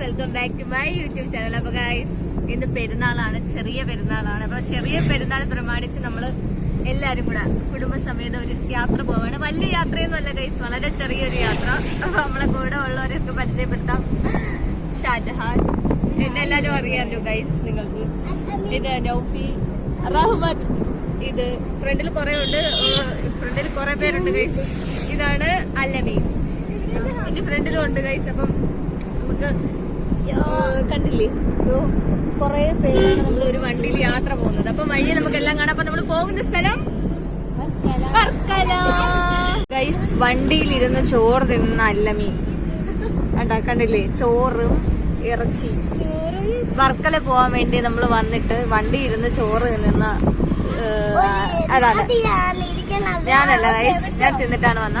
Welcome back to my YouTube channel അപ്പൊ guys ഇന്ന് പെരുന്നാളാണ് ചെറിയ പെരുന്നാളാണ്. അപ്പൊ ചെറിയ പെരുന്നാൾ പ്രമാണിച്ച് നമ്മൾ എല്ലാരും കൂടെ കുടുംബസമേതം ഒരു യാത്ര പോവാണ്. വലിയ യാത്രയൊന്നുമല്ല ഗൈസ് വളരെ ചെറിയൊരു യാത്ര. അപ്പൊ നമ്മളെ കൂടെ ഉള്ളവരൊക്കെ പരിചയപ്പെടുത്താം. ഷാജഹാൻ. എന്നെ എല്ലാരും അറിയാമല്ലോ ഗൈസ് നിങ്ങൾക്ക്. ഇത് നൗഫി റഹ്മത്ത്. ഇത് ഫ്രണ്ടിൽ കുറെ ഉണ്ട്. ഫ്രണ്ടിൽ കുറെ പേരുണ്ട് ഗൈസ് ഇതാണ് അല്ലമീൻ ഇനി ഫ്രണ്ടിലും ഉണ്ട് ഗൈസ് അപ്പം നമുക്ക് കണ്ടില്ലേ? കുറെ പേരാണ് നമ്മൾ ഒരു വണ്ടിയിൽ യാത്ര പോകുന്നത്. അപ്പൊ വഴി നമുക്ക് എല്ലാം കാണാം. അപ്പൊ നമ്മൾ പോകുന്ന സ്ഥലം ഗൈസ് വണ്ടിയിൽ ഇരുന്ന് ചോറ് തിന്ന അല്ലമീൻ കണ്ടാ കണ്ടില്ലേ? ചോറും ഇറച്ചി. വർക്കല പോവാൻ വേണ്ടി നമ്മൾ വന്നിട്ട് വണ്ടി ഇരുന്ന് ചോറ് തിന്നുന്ന അതാണ്. ഞാനല്ല ഗൈസ് ഞാൻ തിന്നിട്ടാണ് വന്ന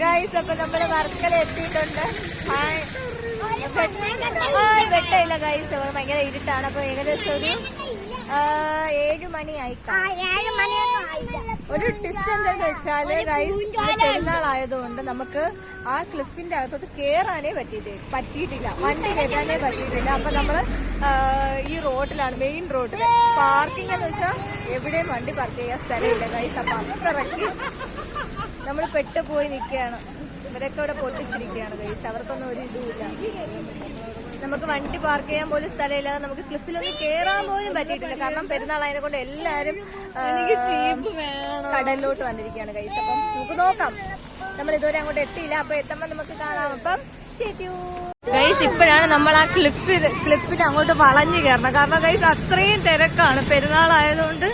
ഗൈസ് അപ്പൊ നമ്മൾ വർക്കല എത്തിയിട്ടുണ്ട്. വെട്ടമില്ല ഗൈസ് ഭയങ്കര ഇരുട്ടാണ്. അപ്പൊ ഏകദേശം ഒരു ഏഴ് മണിയായി. ഒരു ട്വിസ്റ്റ് എന്താന്ന് വെച്ചാൽ ഗൈസ് പെരുന്നാളായതുകൊണ്ട് നമുക്ക് ആ ക്ലിഫിന്റെ അകത്തോട്ട് കേറാനേ പറ്റിയിട്ടില്ല പറ്റിയിട്ടില്ല. വണ്ടി കയറ്റാനേ പറ്റിയിട്ടില്ല. അപ്പൊ നമ്മൾ ഈ റോഡിലാണ് മെയിൻ റോഡിൽ പാർക്കിംഗ് എന്ന് വെച്ചാൽ എവിടെയും വണ്ടി പാർക്ക് ചെയ്യാൻ സ്ഥലമില്ല ഗൈസ് അപ്പൊ അത്രയ്ക്ക് നമ്മൾ പെട്ടുപോയി നിൽക്കുകയാണ് ഇവരൊക്കെ ഇവിടെ പൊട്ടിച്ചിരിക്കുകയാണ് ഗൈസ് അവർക്കൊന്നും ഒരു ഇതുമില്ല നമുക്ക് വണ്ടി പാർക്ക് ചെയ്യാൻ പോലും സ്ഥലമില്ലാതെ നമുക്ക് ക്ലിഫിലൊന്നും കയറാൻ പോലും പറ്റിയിട്ടില്ല. കാരണം പെരുന്നാൾ അതിനെ കൊണ്ട് എല്ലാവരും കടലിലോട്ട് വന്നിരിക്കുകയാണ് കൈസ് അപ്പം നമുക്ക് നോക്കാം. നമ്മൾ ഇതുവരെ അങ്ങോട്ട് എത്തിയില്ല. അപ്പൊ എത്തുമ്പോൾ നമുക്ക് കാണാം. അപ്പം ഗൈസ് ഇപ്പോഴാണ് നമ്മൾ ആ ക്ലിഫിൽ ക്ലിഫിൽ അങ്ങോട്ട് വളഞ്ഞു കയറണം. കാരണം ഗൈസ് അത്രയും തിരക്കാണ്. പെരുന്നാളായതുകൊണ്ട്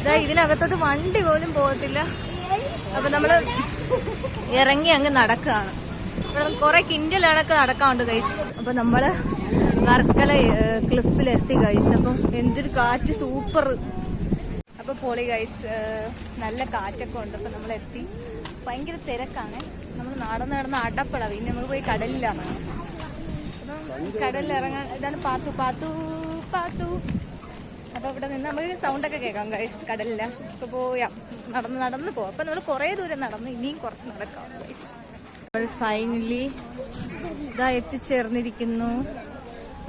ഇതാ ഇതിനകത്തോട്ട് വണ്ടി പോലും പോകത്തില്ല. അപ്പൊ നമ്മൾ ഇറങ്ങി അങ്ങ് നടക്കുകയാണ്. ഇവിടെ കുറെ കിൻഡലുകളൊക്കെ നടക്കാറുണ്ട് ഗൈസ് അപ്പൊ നമ്മൾ വർക്കല ക്ലിഫിൽ എത്തി ഗൈസ് അപ്പം എന്തൊരു കാറ്റ് സൂപ്പർ അപ്പൊ പോളി ഗൈസ് നല്ല കാറ്റൊക്കെ ഉണ്ട്. അപ്പൊ നമ്മൾ എത്തി ഭയങ്കര തിരക്കാണ്. നമ്മൾ നടന്ന് നടന്ന് അടപ്പള. പിന്നെ നമ്മൾ പോയി കടലിലാണ്. കടലിൽ ഇറങ്ങാൻ ഇതാണ് പാത്തു പാത്തു പാത്തു. അപ്പൊ ഇവിടെ നിന്ന് നമുക്ക് സൗണ്ട് ഒക്കെ കേൾക്കാം ഗൈസ് കടലില്ല അപ്പൊ പോയാം. നടന്ന് നടന്ന് പോവാം. അപ്പൊ നമ്മൾ കുറെ ദൂരം നടന്ന്. ഇനിയും കുറച്ച് നടക്കാം ഗൈസ് ഫൈനലി ഇതാ എത്തിച്ചേർന്നിരിക്കുന്നു.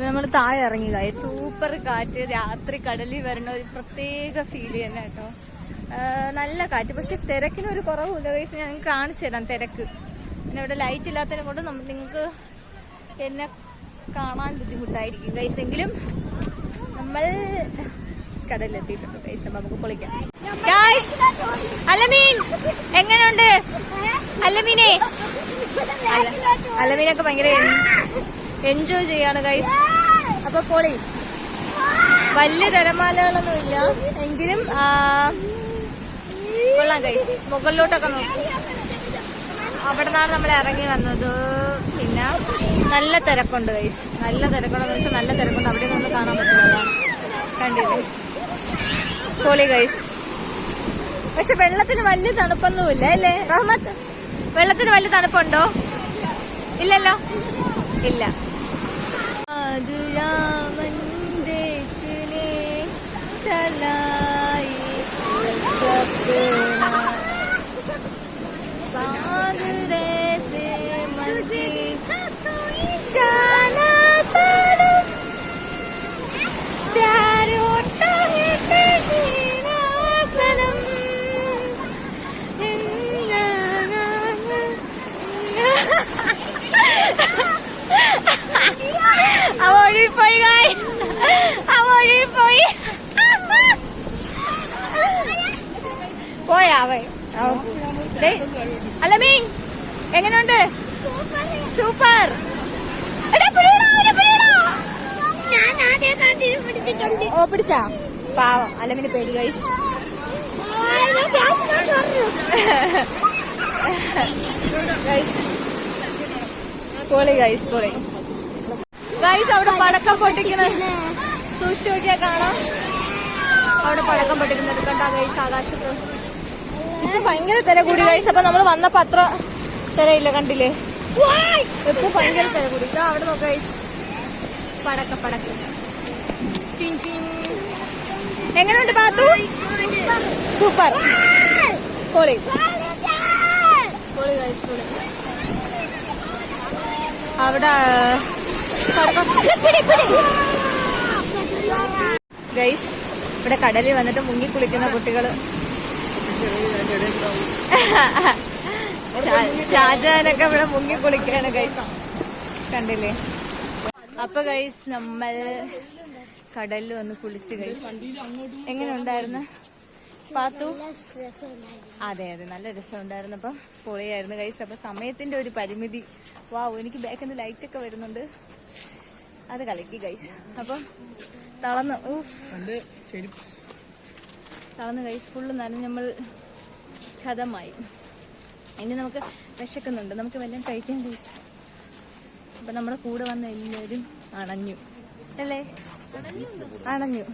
നമ്മൾ താഴെ ഇറങ്ങിയതായി സൂപ്പർ കാറ്റ്. രാത്രി കടലിൽ വരുന്ന ഒരു പ്രത്യേക ഫീൽ തന്നെ കേട്ടോ. നല്ല കാറ്റ്. പക്ഷെ തിരക്കിനൊരു കുറവില്ല കഴിച്ച് ഞാൻ കാണിച്ചു തരാം തിരക്ക്. പിന്നെ ഇവിടെ ലൈറ്റ് ഇല്ലാത്തതിനെ കൊണ്ട് നിങ്ങൾക്ക് എന്നെ കാണാൻ ബുദ്ധിമുട്ടായിരിക്കും ഗൈസ് എങ്കിലും നമ്മൾ കടലിലെത്തിയിട്ടുണ്ട് ഗൈസ് നമുക്ക് പൊളിക്കാം. ഗൈസ് അലമീൻ! എങ്ങനെയുണ്ട്? അലമീനെ അലമീനൊക്കെ ഭയങ്കര എൻജോയ് ചെയ്യാണ് ഗൈസ് അപ്പൊ പൊളി വലിയ തിരമാലകളൊന്നും ഇല്ല. എങ്കിലും കൊള്ളാം ഗൈസ് മുകളിലോട്ടൊക്കെ നോക്കും. അവിടെ നിന്നാണ് നമ്മൾ ഇറങ്ങി വന്നത്. പിന്നെ നല്ല തിരക്കുണ്ട് ഗൈസ് നല്ല തിരക്കുണ്ടെന്ന് വെച്ചാൽ നല്ല തിരക്കുണ്ട്. അവിടെ നിന്ന് കാണാൻ പറ്റുന്നതാണ്. കണ്ടില്ലേ? പൊളി ഗൈസ് പക്ഷെ വെള്ളത്തിന് വലിയ തണുപ്പൊന്നുമില്ല അല്ലേ? റഹ്മത്ത് വെള്ളത്തിന് വലിയ തണുപ്പുണ്ടോ? ഇല്ലല്ലോ. ഇല്ല. മധുരാമൻ അവ ഒഴിപ്പോയി ഗായ്സ് അവ ഒഴിപ്പോയി പോയാ അവൻ അല്ല മീൻ എങ്ങനെയുണ്ട്? സൂപ്പർ. ഓ പിടിച്ചാ? പാവം അലമിന് പേടി ഗൈസ് ഗൈസ് പൊളി ഗൈസ് പൊളി. ഗൈസ് അവിടെ പടക്കം പൊട്ടിക്കുന്ന സൂക്ഷിച്ചു നോക്കിയാ കാണാം. അവിടെ പടക്കം പൊട്ടിക്കുന്നത് കണ്ടാ ഗൈസ് ആകാശത്ത്. ഇപ്പൊ ഭയങ്കര തിര കൂടി ഗൈസ് അപ്പൊ നമ്മൾ വന്നപ്പോ അത്ര തിരയില്ല കണ്ടില്ലേ? ഇപ്പൊ ഭയങ്കര തിര കൂടി. ഇതാ അവിടെ നോക്കാം ഗൈസ് പടക്ക പടക്ക. എങ്ങനെയുണ്ട് പാത്തു? സൂപ്പർ. പൊളി. പൊളി ഗൈസ് പൊളി. അവിടെ ഗൈസ് ഇവിടെ കടലിൽ വന്നിട്ട് മുങ്ങി കുളിക്കുന്ന കുട്ടികൾ. ഷാജാനൊക്കെ ഇവിടെ മുങ്ങി കുളിക്കാണ് ഗൈസ് കണ്ടില്ലേ? അപ്പൊ ഗൈസ് നമ്മൾ കടലിൽ വന്ന് കുളിച്ച് ഗൈസ് എങ്ങനെ ഉണ്ടായിരുന്നു? പാത്തു? അതെ അതെ നല്ല രസം ഉണ്ടായിരുന്നു അപ്പൊ പൊളിയായിരുന്നു കൈസ് അപ്പൊ സമയത്തിന്റെ ഒരു പരിമിതി. വാവ് എനിക്ക് ബാക്കിൽ നിന്ന് ലൈറ്റ് ഒക്കെ വരുന്നുണ്ട്. അത് കളിക്ക് കൈസ് അപ്പൊ തളന്ന് തളന്ന് കൈസ് ഫുള്ള് നനഞ്ഞ് നമ്മൾ കഥമായി ഇനി നമുക്ക് വിശക്കുന്നുണ്ട്. നമുക്ക് വല്ലതും കഴിക്കാൻ കൈസ് അപ്പൊ നമ്മുടെ കൂടെ വന്ന എല്ലാവരും അണഞ്ഞു. അല്ലേ? അണഞ്ഞു.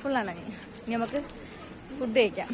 ഫുൾ അണഞ്ഞു. ഇനി നമുക്ക് buradayken.